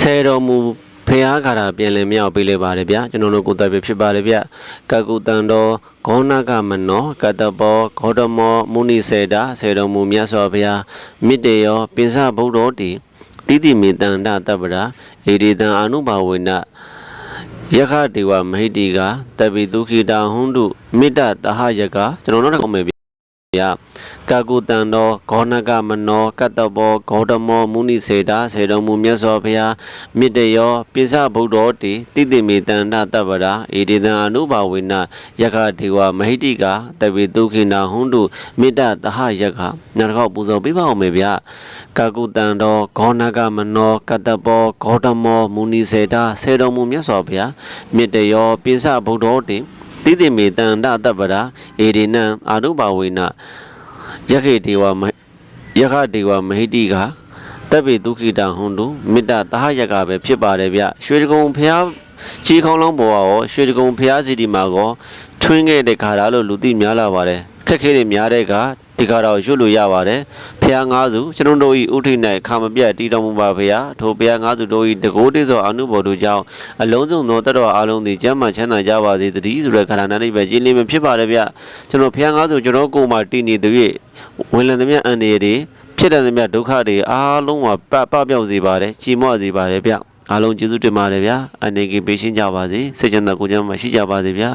ဆယ်တော်မူဖះခါတာပြန်လည်မြောက်ပေးလိုက်ပါတယ်ဗျာကျွန်တော်တို့ကိုယ်တိုင်ပဲဖြစ်ပါတယ်ဗျကကုတန်တော်ဂောနာကမနောကတဘောဂေါတမောမုနိစေတာဆယ်တော်မူမြတ်စွာဘုရားမြစ်တေယောပိစဗုဒ္ဓောတိတိတိမေတန္တတပ္ပရာဣရိတံအနုဘာဝေနယခတေဝမဟိတိကတပိဒုခိတာဟွန်းတုမေတ္တတဟယကကျွန်တော်တို့ကောင်းမယ် ဗျဗျာကာကုတန်တော်ဂောနကမနောကတ္တဘောဂေါတမောမုနိစေတာဆေတော်မူမြတ်စွာဘုရားမြစ်တယောပိစဗုဒ္ဓောတိတိတိမေတန္တတပ္ပရာဣတိတံအနုဘာဝေနယခဒေဝမဟိတိကတပိဒုခိနာဟွန်းတုမေတ္တတဟယကနောက်တစ်ခေါက်ပူဇော်ပေးပါအောင်မယ်ဗျာကာကုတန်တော်ဂောနကမနောကတ္တဘောဂေါတမောမုနိစေတာဆေတော်မူမြတ်စွာဘုရားမြစ်တယောပိစဗုဒ္ဓောတိ တိတိမေတန္တတပ္ပရာဧရိနံအာနုဘာဝေနယခေဒေဝမယခဒေဝမဟိတိကတပ်ပိဒုခိတဟွန်တုမေတ္တတဟယကပဲဖြစ်ပါတယ်ဗျရွှေတကုံဖျားချီခေါင်းလောင်းပေါ်ရောရွှေတကုံဖျားစီဒီမှာကောထွင်းခဲ့တဲ့ခါလာလို့လူသိများလာပါတယ်ခက်ခဲတွေများတဲ့က ဒီခါတော့ရွတ်လို့ရပါတယ်ဖျားငါးစုကျွန်တော်တို့ဤဥထိ၌ခါမပြတ်တည်တော်မူပါဖေဟာထိုဖျားငါးစုတို့ဤတကိုးတိသောအနုဘော်တို့ကြောင့်အလုံးစုံသောတတော်အလုံးသည်ကျမ်းမှချမ်းသာကြပါစေတည်းဆိုတဲ့ခန္ဓာနာနိဗ္ဗာန်ကြီးလေးမဖြစ်ပါတယ်ဗျကျွန်တော်ဖျားငါးစုကျွန်တော်ကိုယ်မှာတည်နေသူ၍ဝင်လံသမျှအန္တရာယ်တွေဖြစ်တဲ့သမျှဒုက္ခတွေအားလုံးမှာပပပြောက်စေပါတယ်ချီမော့စေပါတယ်ဗျအားလုံးကျေးဇူးတင်ပါတယ်ဗျာအနေကြီးပေးရှင်းကြပါစေစိတ်ချမ်းသာကိုယ်ချမ်းသာရှိကြပါစေဗျာ